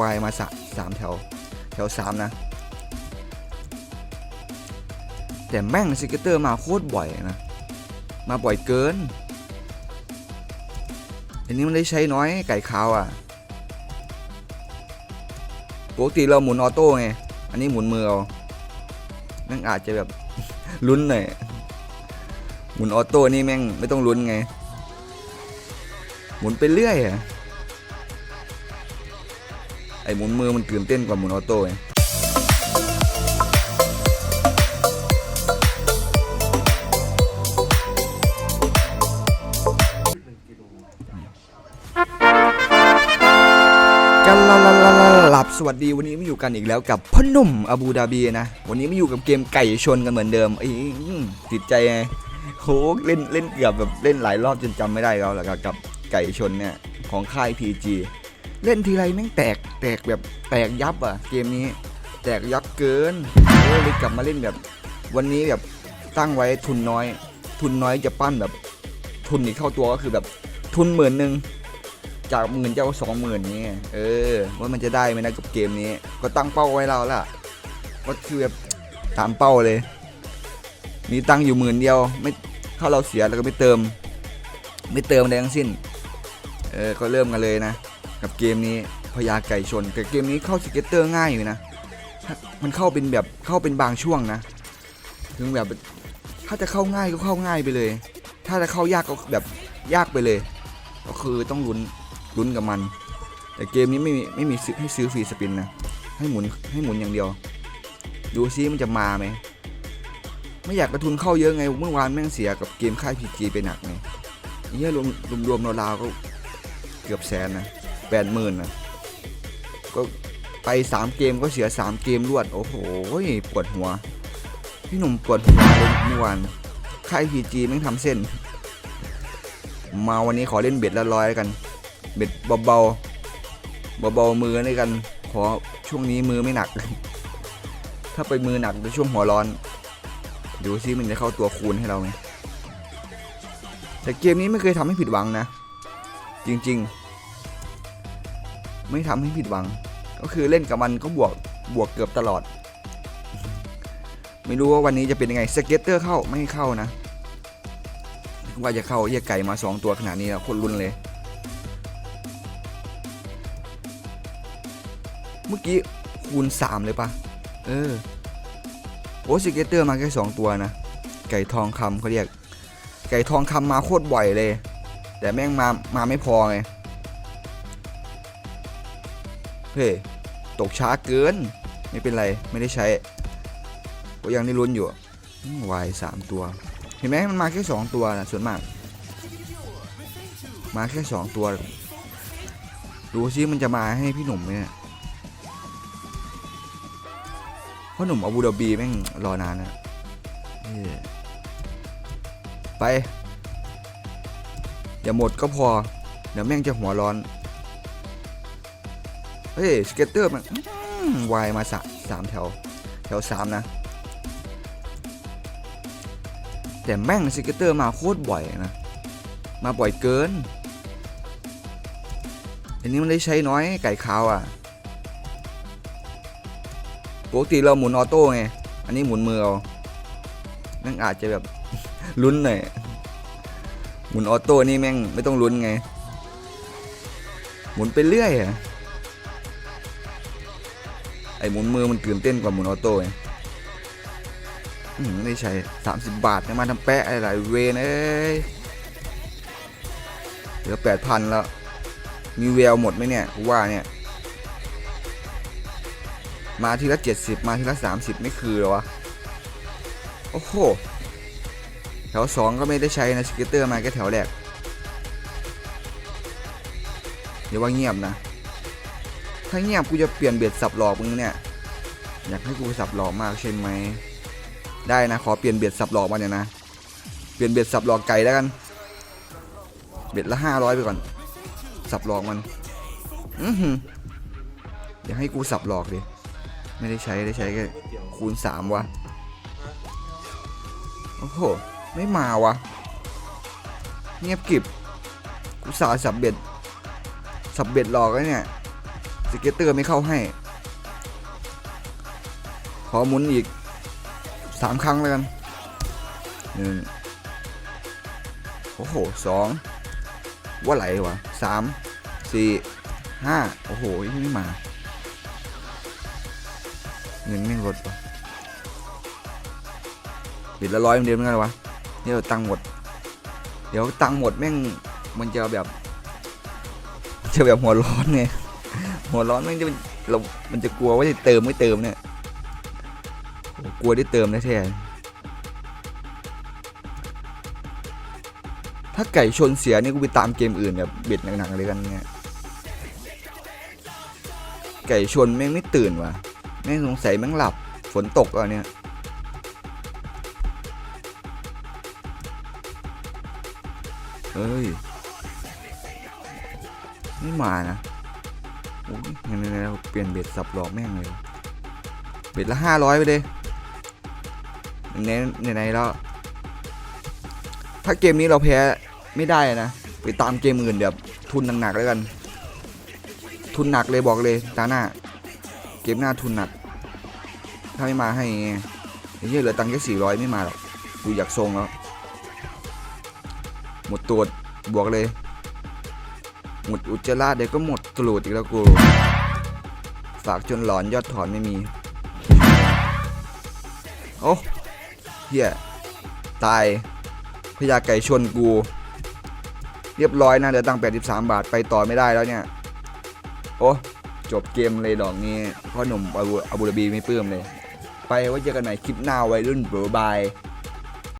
วายมาสสามแถว แถวสามนะ แต่แม่งสเกเตอร์มาโคตรบ่อยนะ มาบ่อยเกิน อันนี้มันได้ใช้น้อยไก่ขาวอะปกติเราหมุนออโต้ไง อันนี้หมุนมือเอาแม่งอาจจะแบบลุ้นหน่อย หมุนออโต้นี่แม่งไม่ต้องลุ้นไง หมุนไปเรื่อยอะ ไอ้หมุนมือมันตื่นเต้นกว่าหมุนออโต้ไงกันลาลาลาลาหลับสวัสดีวันนี้มาอยู่กันอีกแล้วกับพอหนุ่มอาบูดาบีนะ วันนี้มาอยู่กับเกมไก่ชนกันเหมือนเดิมไอ้ติดใจไงโหเล่นเล่นเกือบแบบเล่นหลายรอบจนจำไม่ได้แล้วและครับกับไก่ชนเนี่ยของค่าย PG เล่นทีไรแม่งแตกแตกแบบแตกยับอะ เกมนี้แตกยับเกินเลยกลับมาเล่นแบบ วันนี้แบบตั้งไว้ทุนน้อย ทุนน้อยจะปั้นแบบ ทุนอีกเข้าตัวก็คือแบบทุนหมื่นหนึ่งจากหมื่นเจ้าสองหมื่นนี้เออ ว่ามันจะได้ไหมนะกับเกมนี้ ก็ตั้งเป้าไว้แล้วล่ะก็คือแบบตามเป้าเลย มีตั้งอยู่หมื่นเดียว ไม่ถ้าเราเสียเราก็ไม่เติม ไม่เติมอะไรทั้งสิ้น เออก็เริ่มกันเลยนะ กับเกมนี้พญาไก่ชนแต่เกมนี้เข้าสเก็ตเตอร์ง่ายอยู่นะ มันเข้าเป็นแบบเข้าเป็นบางช่วงนะ ถึงแบบถ้าจะเข้าง่ายก็เข้าง่ายไปเลย ถ้าจะเข้ายากก็แบบยากไปเลย ก็คือต้องลุ้นลุ้นกับมัน แต่เกมนี้ไม่มีไม่มีซให้ซื้อฟรีสปินนะ ให้หมุนให้หมุนอย่างเดียว ดูซิมันจะมาไหมไม่อยากกระทุนเข้าเยอะไงเมื่อวานแม่งเสียกับเกมค่ายพีจีไปหนักไงเนี่ยรวมรวมรวมราวๆก็เกือบแสนนะ แปดหมื่นนะก็ไปสามเกมก็เสียสามเกมรวด โอ้โหปวดหัว พี่หนุ่มปวดหัวเลยเมื่อวานค่ายพีจีแม่งทำเส้น มาวันนี้ขอเล่นเบ็ดละร้อยกัน เบ็ดเบาๆเบาๆมือด้วยกัน ขอช่วงนี้มือไม่หนัก ถ้าไปมือหนักในช่วงหัวร้อนดูซิมันจะเข้าตัวคูณให้เราไหมแต่เกมนี้ไม่เคยทำให้ผิดหวังนะ จริง ๆ ไม่ทำให้ผิดหวัง ก็คือเล่นกับมันก็บวกบวกเกือบตลอด ไม่รู้ว่าวันนี้จะเป็นยังไงสเก็ตเตอร์เข้าไม่เข้านะว่าจะเข้าเยี่ยไก่มาสองตัวขนาดนี้แล้วคนรุนเลย เมื่อกี้คูณสามเลยปะเออโอ้สเกตเตอร์มาแค่สองตัวนะ ไก่ทองคำเขาเรียก ไก่ทองคำมาโคตรบ่อยเลย แต่แม่งมามาไม่พอไง เฮ้ยตกช้าเกิน ไม่เป็นไรไม่ได้ใช้ก็ยังได้ลุ้นอยู่วายสามตัว เห็นไหมมันมาแค่สองตัวนะส่วนมาก มาแค่สองตัวดูซิมันจะมาให้พี่หนุ่มไหมเนี่ยพราหนุ่มอาบูดาบีแม่งรอนานนะเฮ้ยไป อย่าหมดก็พอ เดี๋ยวแม่งจะหัวร้อน ฮ้ยสเก็ตเตอร์มันวายมาสะสามแถว แถวสามนะ แต่แม่งสเก็ตเตอร์มาโคตรบ่อยนะ มาบ่อยเกิน อันนี้มันได้ใช้น้อยไก่ขาวอะปกติเราหมุนออโต้ไง อันนี้หมุนมือเอาแม่งอาจจะแบบลุ้นหน่อย หมุนออโต้นี่แม่งไม่ต้องลุ้นไง หมุนไปเรื่อยอะ ไอหมุนมือมันตื่นเต้นกว่าหมุนออโต้ไงอืมไม่ได้ใช้30บาทเนี่ยมาทำแปะอะไรเวนเอ้ยเหลือ8,000แล้ว มีแววหมดไหมเนี่ยกูว่าเนี่ย มาทีละ70มาทีละ30ไม่คือหรอวะ โอ้โห แถว2ก็ไม่ได้ใช้นะสก็ตเตอร์มาแค่แถวแรกอย่าว่าเงียบนะ ถ้าเงียบกูจะเปลี่ยนเบ็ดสับหลอกมึงเนี่ย อยากให้กูสับหลอกมากใช่ไหม ได้นะขอเปลี่ยนเบ็ดสับหลอกมาเนี่ยนะ เปลี่ยนเบ็ดสับหลอกไก่แล้วกัน เบ็ดละห้าร้อยไปก่อน สับหลอกมัน อือหืออย่าให้กูสับหลอกดิ ไม่ได้ใช้ได้ใช้แค่คูณสามวะ โอ้โห ไม่มาวะ เงียบกิบกูสาสับเบ็ด สับเบ็ดหลอกแล้วเนี่ย สเก็ตเตอร์ไม่เข้าให้ ขอหมุนอีกสามครั้งแล้วกันหนึ่งโอ้โหสองว่าไหลวะสามสี่ห้าโอ้โหยังไม่มาเงินแม่งลดวะบิดละร้อยเหมือนเดิมเหมือนกันวะเนี่ยตังค์หมด เดี๋ยวตังค์หมดแม่งมันจะแบบจะแบบหัวร้อนไง หัวร้อนม่งจะเรา มันจะกลัวว่าจะเติมไม่เติมเนี่ย กลัวได้เติมแท้ถ้าไก่ชนเสียนี่กูไปตามเกมอื่นแบบเบ็ดหนักๆเลยกันเนี่ย ไก่ชนแม่งไม่ตื่นว่ะ แม่งสงสัยแม่งหลับ ฝนตกอะเนี่ยเฮ้ย ไม่มานะ ยงั้นๆเราเปลี่ยนเบ็ดสับหลอกแม่งเลย เบ็ดละห้าร้อยไปเลยไหนไหนๆแล้ว ถ้าเกมนี้เราแพ้ไม่ได้นะ ไปตามเกมอื่นแบบทุนหนักๆแล้วกัน ทุนหนักเลยบอกเลยตาหน้า เกมหน้าทุนหนัก ถ้าไม่มาให้ไงไอ้เหี้ยเหลือตังค์แค่สี่ร้อยไม่มาหรอกดูอยากทรงแล้ว หมดตัวบวกเลย หมดอุจจาระเดี๋ยวก็หมดกรูดอีกแล้วกูฝากจนหลอนยอดถอนไม่มี โอ้เฮียตายพญาไก่ชนกู เรียบร้อยนะเดี๋ยวตัง83 บาทไปต่อไม่ได้แล้วเนี่ย โอ้จบเกมเลยดอกนี้เพ่อหนุ่มอาบูอาบูดาบีไม่ปลื้มเลย ไปไว้เจอกันใหม่คลิปหน้าไวรุ่นเบอร์บาย